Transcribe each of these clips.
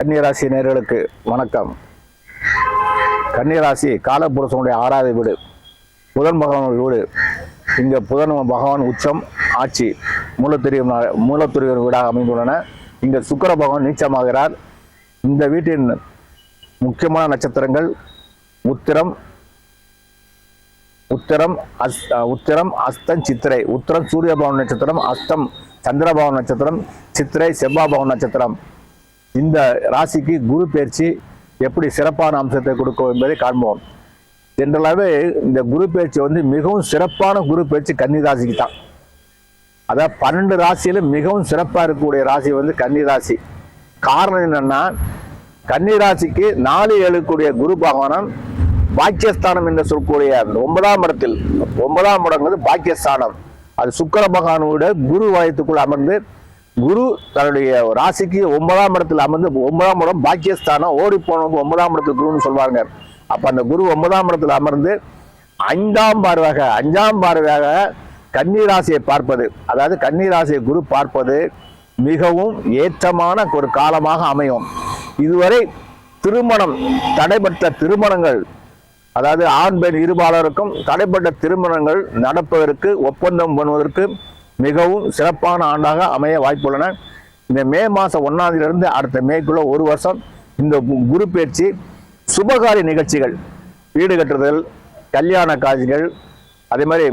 கன்னிராசி நேர்களுக்கு வணக்கம். கன்னிராசி காலபுருஷனுடைய ஆறாவது வீடு. புதன் பகவான் வீடு. இங்கே புதன் பகவான் உச்சம் ஆட்சி மூலத்திரியும் மூலத்திரியம் வீடாக அமைந்துள்ளன. இங்கே சுக்கர பகவான் நீச்சமாகிறார். இந்த வீட்டின் முக்கியமான நட்சத்திரங்கள் உத்திரம் உத்திரம் அஸ் உத்திரம் அஸ்தம் சித்திரை. உத்திரம் சூரிய பவன் நட்சத்திரம் அஸ்தம் சந்திரபவன் நட்சத்திரம் சித்திரை செவ்வாய் பவன் நட்சத்திரம். இந்த ராசிக்கு குரு பயிற்சி எப்படி சிறப்பான அம்சத்தை கொடுக்கும் என்பதை காண்போம். ஜென்ரலாகவே இந்த குரு பயிற்சி வந்து மிகவும் சிறப்பான குரு பயிற்சி கன்னி ராசிக்கு தான். அதாவது பன்னெண்டு ராசியில மிகவும் சிறப்பாக இருக்கக்கூடிய ராசி வந்து கன்னி ராசி. காரணம் என்னன்னா கன்னி ராசிக்கு நாலு ஏழுக்கூடிய குரு பகவானம் பாக்கியஸ்தானம் என்று சொல்லக்கூடிய ஒன்பதாம் இடத்தில் ஒன்பதாம் இடங்கிறது பாக்கியஸ்தானம். அது சுக்கிர பகவானோட குரு வயத்துக்குள் அமர்ந்து குரு தன்னுடைய ராசிக்கு ஒன்பதாம் இடத்துல அமர்ந்து ஒன்பதாம் இடம் பாக்கியஸ்தானம் ஓடி போனவங்க ஒன்பதாம் இடத்துல குருன்னு சொல்வாங்க. அப்ப அந்த குரு ஒன்பதாம் இடத்துல அமர்ந்து ஐந்தாம் பார்வையாக அஞ்சாம் பார்வையாக கன்னி ராசியை பார்ப்பது. அதாவது கன்னி ராசியை குரு பார்ப்பது மிகவும் ஏற்றமான ஒரு காலமாக அமையும். இதுவரை திருமணம் தடைப்பட்ட திருமணங்கள் அதாவது ஆண் பெண் இருபாலருக்கும் தடைப்பட்ட திருமணங்கள் நடப்பதற்கு ஒப்பந்தம் பண்ணுவதற்கு மிகவும் சிறப்பான ஆண்டாக அமைய வாய்ப்புள்ளன. இந்த மே மாதம் ஒன்றாந்திலிருந்து அடுத்த மேக்குள்ள ஒரு வருஷம் இந்த குரு பயிற்சி சுபகாரிய நிகழ்ச்சிகள் வீடு கட்டுறதல் கல்யாண காட்சிகள் அதே மாதிரி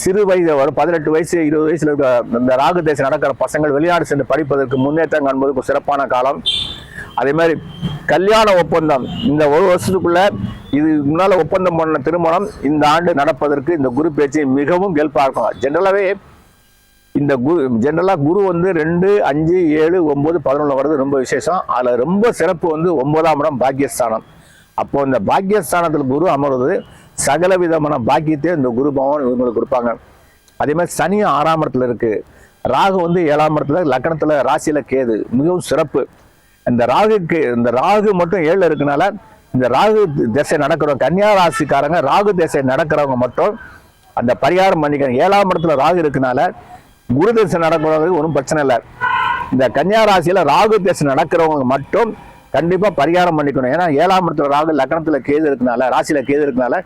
சிறு வயது ஒரு பதினெட்டு வயசு இருபது வயசுல இருக்க இந்த ராகு தேசம் நடக்கிற பசங்கள் வெளிநாடு சென்று படிப்பதற்கு முன்னேற்றம் காண்பதற்கு சிறப்பான காலம். அதே மாதிரி கல்யாண ஒப்பந்தம். இந்த ஒரு வருஷத்துக்குள்ள இது முன்னால ஒப்பந்தம் பண்ண திருமணம் இந்த ஆண்டு நடப்பதற்கு இந்த குரு பேச்சு மிகவும் ஹெல்ப்பாக இருக்கும் ஜென்ரலாகவே இந்த குரு ஜென்ரலாக குரு வந்து ரெண்டு அஞ்சு ஏழு ஒம்பது பதினொன்று வர்றது ரொம்ப விசேஷம். அதில் ரொம்ப சிறப்பு வந்து ஒன்பதாம் இடம் பாக்கியஸ்தானம் அப்போ இந்த பாக்கியஸ்தானத்தில் குரு அமர்வது சகல விதமான பாக்கியத்தை இந்த குரு பகவான் இவங்களுக்கு கொடுப்பாங்க. அதே மாதிரி சனி ஆறாம் இடத்துல இருக்கு. ராகு வந்து ஏழாம் இடத்துல லக்கணத்துல ராசியில கேது. மிகவும் சிறப்பு. இந்த ராகுக்கு இந்த ராகு மட்டும் ஏழில் இருக்கனால இந்த ராகு திசை நடக்கிறவங்க கன்னியா ராசிக்காரங்க ராகு திசை நடக்கிறவங்க மட்டும் அந்த பரிகாரம் பண்ணிக்கிறாங்க ஏழாம் இடத்துல ராகு இருக்கனால குரு தசை நடக்கிறவங்களுக்கு ஒன்றும் பிரச்சனை இல்லை. இந்த கன்னியா ராசியில ராகு தசை நடக்கிறவங்க மட்டும் கண்டிப்பா பரிகாரம் பண்ணிக்கணும். ஏன்னா ஏழாம் இடத்துல ராகு லக்னத்தில் கேது இருக்கனால ராசியில கேது இருக்கனால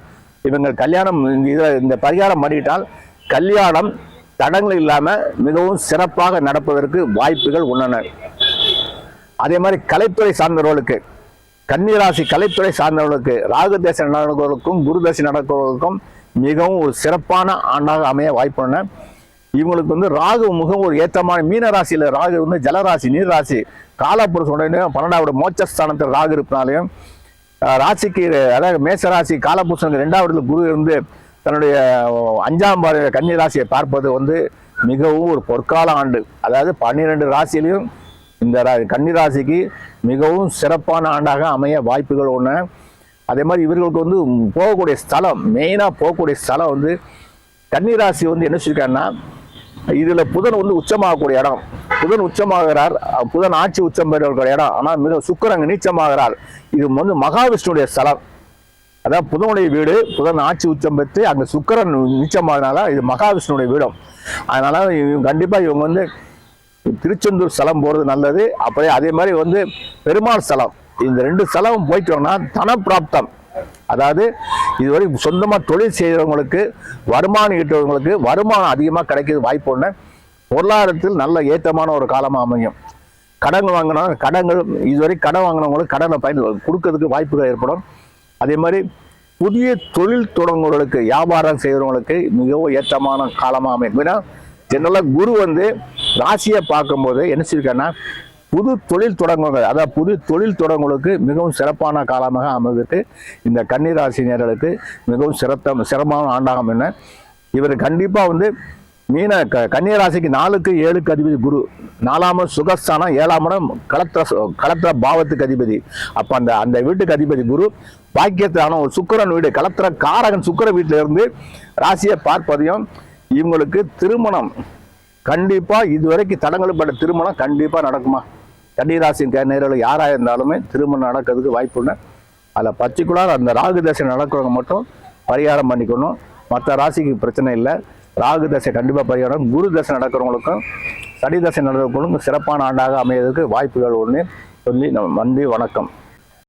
இவங்க கல்யாணம் இதில் இந்த பரிகாரம் பண்ணிட்டால் கல்யாணம் தடங்கள் இல்லாம மிகவும் சிறப்பாக நடப்பதற்கு வாய்ப்புகள் உள்ளன. அதே மாதிரி கலைத்துறை சார்ந்தவர்களுக்கு கன்னிராசி கலைத்துறை சார்ந்தவர்களுக்கு ராகு தேசம் நடக்கிறவர்களுக்கும் குரு தசை நடக்கிறவர்களுக்கும் மிகவும் ஒரு சிறப்பான ஆண்டாக அமைய வாய்ப்புள்ளன. இவங்களுக்கு வந்து ராகு முகம் ஒரு ஏற்றமான மீன ராசியில் ராகு வந்து ஜலராசி நீர் ராசி சொன்ன பன்னெண்டாவது மோட்சஸ்தானத்தில் ராகு இருப்பினாலையும் ராசிக்கு அதாவது மேச ராசி ரெண்டாவது குரு இருந்து தன்னுடைய அஞ்சாம் பாரு கன்னி ராசியை பார்ப்பது வந்து மிகவும் ஒரு பொற்கால ஆண்டு. அதாவது பன்னிரெண்டு ராசியிலையும் இந்த ரா- கன்னி ராசிக்கு மிகவும் சிறப்பான ஆண்டாக அமைய வாய்ப்புகள் ஒன்று அதே மாதிரி இவர்களுக்கு வந்து போகக்கூடிய ஸ்தலம் மெயினாக போகக்கூடிய ஸ்தலம் வந்து கன்னி ராசி வந்து என்ன சொல்லியிருக்காங்கன்னா இதில் புதன் வந்து உச்சமாகக்கூடிய இடம். புதன் உச்சமாகிறார். புதன் ஆட்சி உச்சம் பெறக்கூடிய இடம். ஆனால் மிக சுக்கிரன் நீச்சமாகிறார். இது வந்து மகாவிஷ்ணுடைய ஸ்தலம். அதான் புதனுடைய வீடு. புதன் ஆட்சி உச்சம் பெற்று அங்கே சுக்கரன் நீச்சமாகனால இது மகாவிஷ்ணுடைய வீடும். அதனால இவங்க கண்டிப்பாக இவங்க வந்து திருச்செந்தூர் ஸ்தலம் போகிறது நல்லது. அப்படியே அதே மாதிரி வந்து பெருமாள் ஸ்தலம். இந்த ரெண்டு ஸ்தலம் போயிட்டோம்னா தனப்பிராப்தம். அதாவது இதுவரை சொந்தமாக தொழில் செய்கிறவங்களுக்கு வருமானம் ஈட்டுறவங்களுக்கு வருமானம் அதிகமாக கிடைக்கிறது வாய்ப்பு ஒன்று பொருளாதாரத்தில் நல்ல ஏற்றமான ஒரு காலமாக அமையும். கடன் வாங்கினா கடன்கள் இதுவரை கடன் வாங்கினவங்களுக்கு கடனை பயன் கொடுக்கறதுக்கு வாய்ப்புகள் ஏற்படும். அதே மாதிரி புதிய தொழில் தொடங்குறவங்களுக்கு வியாபாரம் செய்கிறவங்களுக்கு மிகவும் ஏற்றமான காலமாக அமையும். ஏன்னா ஜென்ரலாக குரு வந்து ராசியை பார்க்கும்போது என்ன சொல்லியிருக்காருன்னா புது தொழில் தொடங்குவாங்க அதாவது புது தொழில் தொடங்குவங்களுக்கு மிகவும் சிறப்பான காலமாக அமைவதற்கு இந்த கன்னிராசினியர்களுக்கு மிகவும் சிறத்த சிரமமான ஆண்டாகும் என்ன இவர் கண்டிப்பாக வந்து மீன க கன்னியராசிக்கு நாலுக்கு ஏழுக்கு அதிபதி குரு. நாலாம் சுகஸ்தானம் ஏழாம் இடம் களத்திர களத்திர பாவத்துக்கு அதிபதி. அப்போ அந்த அந்த வீட்டுக்கு அதிபதி குரு. பாக்கியத்தான ஒரு சுக்கிரன் வீடு களத்திர காரகன் சுக்கிர வீட்டில இருந்து ராசியை பார்ப்பதையும் இவங்களுக்கு திருமணம். கண்டிப்பாக இதுவரைக்கும் தடங்கல்பட்ட திருமணம் கண்டிப்பாக நடக்குமா? கன்னிராசி நேரில் யாராக இருந்தாலுமே திருமணம் நடக்கிறதுக்கு வாய்ப்பு உண்டு அதில் பர்டிகுலர் அந்த ராகு தசை நடக்கிறவங்க மட்டும் பரிகாரம் பண்ணிக்கணும். மற்ற ராசிக்கு பிரச்சனை இல்லை. ராகு தசை கண்டிப்பாக பரிகாரம். குரு தசை நடக்கிறவங்களுக்கும் சனி தசை நடக்கிறவங்களுக்கும் சிறப்பான ஆண்டாக அமையறதுக்கு வாய்ப்புகள் ஒன்று சொல்லி நம்ம நன்றி வணக்கம்.